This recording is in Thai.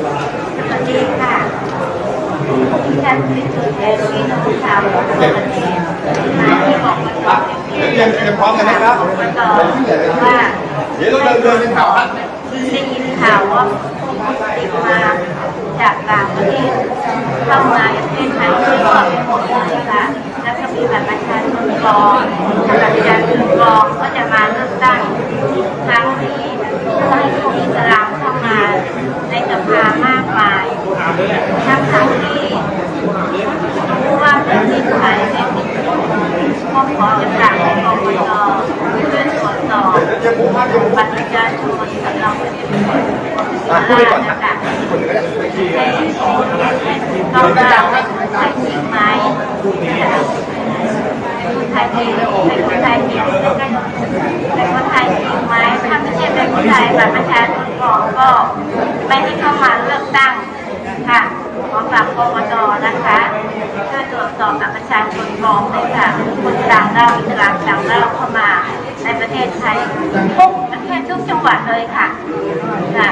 เป็นสุดแดนพี่น้องชาวอุดรธานีมาที่บอกมาต่อเดี๋ยวเรียมเตรียมพร้อมกันนะครับว่าเดี๋ยวเราเดินเดินเป็นแถวครับได้ยินข่าวว่าผู้ติดมาจากต่างประเทศเข้ามาในประเทศไทยก็เป็นหมดเลยนะคะแล้วก็มีบัตรประชาชนปลอมบัตรประชาชนปลอมก็จะมาเลือกตั้งครั้งนี้เพื่อให้ผู้อิสลามเข้ามาในสภา ทั้งทั้งที่รู้ว่าประเทศไทยเนี่ยก็ขอจะกราบให้กกตช่วยตรวจสอบเดี๋ยวผมพาเดี๋ยวผมบัตรประชาชนสำหรับประเทศไทยอะพูดไปก่อนนะนะคะให้ต้องการให้คนไทยจริงไหมคนไทยจริงเป็นคนไทยจริงเป็นคนไทยจริงไหมถ้าไม่ใช่เป็นคนไทยบัตรประชาชนปลอก็ไม่ให้เข้ามาเลือกตั้ง ค่ะขอกลับกกตนะคะช่วยตรวจสอบบัตรประชาชนปลอมด้วยค่ะคนต่างด้าวอิสลามต่างด้าวเข้ามาในประเทศไทยทุกประเทศทุกจังหวัดเลยค่ะค่ะ